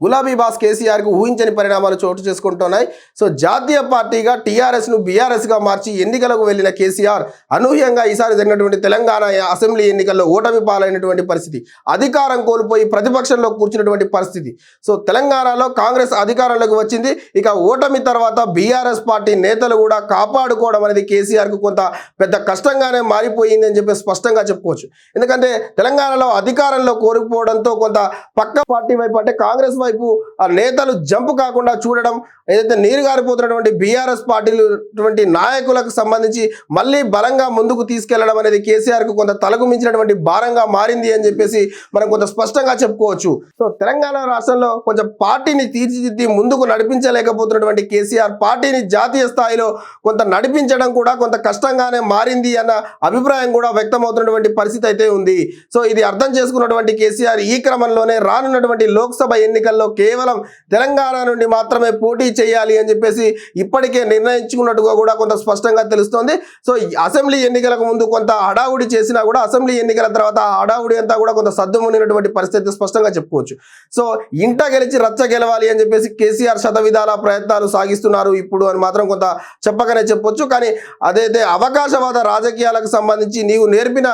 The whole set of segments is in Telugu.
గులాబీ బాస్ కేసీఆర్కు ఊహించని పరిణామాలు చోటు చేసుకుంటున్నాయి. సో జాతీయ పార్టీగా టీఆర్ఎస్ను బీఆర్ఎస్గా మార్చి ఎన్నికలకు వెళ్ళిన కేసీఆర్ అనూహ్యంగా ఈసారి జరిగినటువంటి తెలంగాణ అసెంబ్లీ ఎన్నికల్లో ఓటమి పాలైనటువంటి పరిస్థితి. అధికారం కోల్పోయి ప్రతిపక్షంలో కూర్చున్నటువంటి పరిస్థితి. సో తెలంగాణలో కాంగ్రెస్ అధికారంలోకి వచ్చింది. ఇక ఓటమి తర్వాత బీఆర్ఎస్ పార్టీ నేతలు కూడా కాపాడుకోవడం అనేది కేసీఆర్కు కొంత పెద్ద కష్టంగానే మారిపోయింది అని చెప్పి స్పష్టంగా చెప్పుకోవచ్చు. ఎందుకంటే తెలంగాణలో అధికారంలో కోరుకుపోవడంతో కొంత పక్క పార్టీ వైపు అంటే కాంగ్రెస్ వైపు ఆ నేతలు జంప్ కాకుండా చూడడం ఏదైతే నీరు గారిపోతున్నటువంటి బీఆర్ఎస్ పార్టీటువంటి నాయకులకు సంబంధించి మళ్ళీ బలంగా ముందుకు తీసుకెళ్ళడం అనేది కేసీఆర్కు కొంత తలకు మించినటువంటి భారంగా మారింది అని చెప్పేసి మనం కొంత స్పష్టంగా చెప్పుకోవచ్చు. సో తెలంగాణ రాష్ట్రంలో కొంచెం పార్టీని తీర్చిదిద్ది ముందుకు నడిపించలేకపోతున్నటువంటి కేసీఆర్ పార్టీని జాతీయ స్థాయిలో కొంత నడిపించడం కూడా కొంత కష్టంగానే మారింది అన్న అభిప్రాయం కూడా వ్యక్తమవుతున్నటువంటి పరిస్థితి అయితే ఉంది. సో ఇది అర్థం చేసుకున్నటువంటి కేసీఆర్ ఈ క్రమంలోనే రానున్నటువంటి లోక్సభ ఎన్నికల్లో కేవలం తెలంగాణ నుండి మాత్రమే పోటీ చేయాలి అని చెప్పేసి ఇప్పటికే నిర్ణయించుకున్నట్టుగా కూడా కొంత స్పష్టంగా తెలుస్తోంది. సో అసెంబ్లీ ఎన్నికలకు ముందు కొంత హడావుడి చేసినా కూడా అసెంబ్లీ ఎన్నికల తర్వాత హడావుడి అంతా కూడా కొంత సద్దుమునినటువంటి పరిస్థితి స్పష్టంగా చెప్పుకోవచ్చు. సో ఇంట గెలిచి రచ్చ గెలవాలి అని చెప్పేసి కేసీఆర్ శతవిధాల ప్రయత్నాలు సాగిస్తున్నారు ఇప్పుడు అని మాత్రం కొంత చెప్పకనే చెప్పొచ్చు. కానీ అదైతే అవకాశవాద రాజకీయాలకు సంబంధించి నీవు నేర్పిన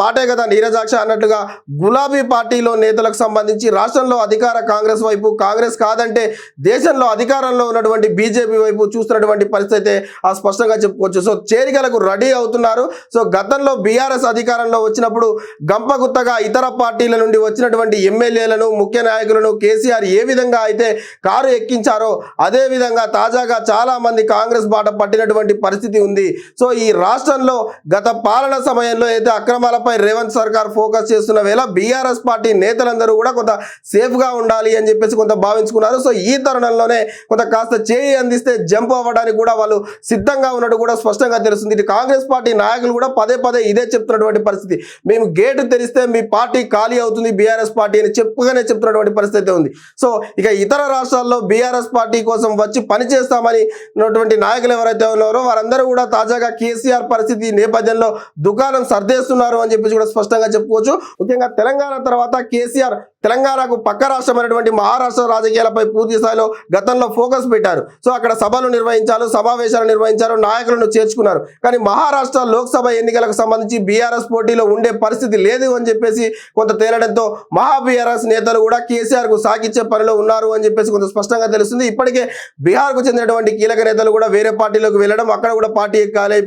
మాటే కదా నీరజాక్ష అన్నట్టుగా గులాబీ పార్టీలో నేతలకు సంబంధించి రాష్ట్రంలో అధికార కాంగ్రెస్ వైపు కాంగ్రెస్ కాదంటే దేశంలో అధికారంలో ఉన్నటువంటి బీజేపీ వైపు చూస్తున్నటువంటి పరిస్థితి అయితే ఆ స్పష్టంగా చెప్పుకోవచ్చు. సో చేరికలకు రెడీ అవుతున్నారు. సో గతంలో బీఆర్ఎస్ అధికారంలో వచ్చినప్పుడు గంపగుత్తగా ఇతర పార్టీల నుండి వచ్చినటువంటి ఎమ్మెల్యేలను ముఖ్య నాయకులను కేసీఆర్ ఏ విధంగా అయితే కారు ఎక్కించారో అదే విధంగా తాజాగా చాలా మంది కాంగ్రెస్ బాట పట్టినటువంటి పరిస్థితి ఉంది. సో ఈ రాష్ట్రంలో గత పాలన సమయంలో అయితే అక్రమాలపై రేవంత్ సర్కార్ ఫోకస్ చేస్తున్న వేళ బీఆర్ఎస్ పార్టీ నేతలందరూ కూడా కొంత సేఫ్గా ఉండాలి అని చెప్పేసి కొంత భావించుకున్నారు. సో ఈ తరుణంలోనే కొంత కాస్త చేయి అందిస్తే జంప్ అవ్వడానికి కూడా వాళ్ళు సిద్ధంగా ఉన్నట్టు కూడా స్పష్టంగా తెలుస్తుంది. ఇటు కాంగ్రెస్ పార్టీ నాయకులు కూడా పదే పదే ఇదే చెప్తున్నటువంటి పరిస్థితి. మేము గేటు తెరిస్తే మీ పార్టీ ఖాళీ అవుతుంది బీఆర్ఎస్ పార్టీ అని చెప్పుగానే చెప్తున్నటువంటి పరిస్థితి ఉంది. సో ఇక ఇతర రాష్ట్రాల్లో బీఆర్ఎస్ పార్టీ కోసం వచ్చి పనిచేస్తామని ఉన్నటువంటి నాయకులు ఎవరైతే ఉన్నారో వారందరూ కూడా తాజాగా కేసీఆర్ పరిస్థితి నేపథ్యంలో దుకాణం సర్దేస్తున్నారు అని చెప్పేసి కూడా స్పష్టంగా చెప్పుకోవచ్చు. ముఖ్యంగా తెలంగాణ తర్వాత కేసీఆర్ తెలంగాణకు పక్క రాష్ట్రమైనటువంటి మహారాష్ట్ర రాజకీయాలపై పూర్తి స్థాయిలో గతంలో ఫోకస్ పెట్టారు. సో అక్కడ సభలు నిర్వహించారు సమావేశాలు నిర్వహించారు నాయకులను చేర్చుకున్నారు. కానీ మహారాష్ట్ర లోక్సభ ఎన్నికలకు సంబంధించి బీఆర్ఎస్ పోటీలో ఉండే పరిస్థితి లేదు అని చెప్పేసి కొంత తేలడంతో మహా బీఆర్ఎస్ నేతలు కూడా కేసీఆర్కు సాగిచ్చే పనిలో ఉన్నారు అని చెప్పేసి కొంత స్పష్టంగా తెలుస్తుంది. ఇప్పటికే బీహార్కు చెందినటువంటి కీలక నేతలు కూడా వేరే పార్టీలోకి వెళ్ళడం అక్కడ కూడా పార్టీ ఖాళీ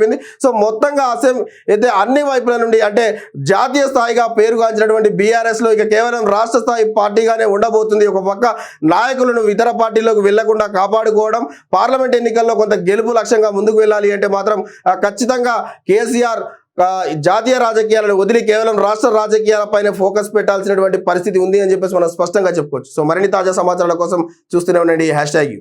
సో మొత్తంగా అసెం అయితే అన్ని వైపుల నుండి అంటే జాతీయ స్థాయిగా పేరుగాంచినటువంటి బీఆర్ఎస్లో ఇక కేవలం రాష్ట్ర స్థాయి పార్టీగానే ఉండబోతుంది. ఒక పక్క నాయకులను ఇతర పార్టీలోకి వెళ్ళకుండా కాపాడుకోవడం పార్లమెంట్ ఎన్నికల్లో కొంత గెలుపు లక్ష్యంగా ముందుకు వెళ్ళాలి అంటే మాత్రం ఖచ్చితంగా కేసీఆర్ జాతీయ రాజకీయాలను వదిలి కేవలం రాష్ట్ర రాజకీయాలపైన ఫోకస్ పెట్టాల్సినటువంటి పరిస్థితి ఉంది అని చెప్పేసి మనం స్పష్టంగా చెప్పుకోవచ్చు. సో మరిన్ని తాజా సమాచారాల కోసం చూస్తూనే ఉండండి. Hash tag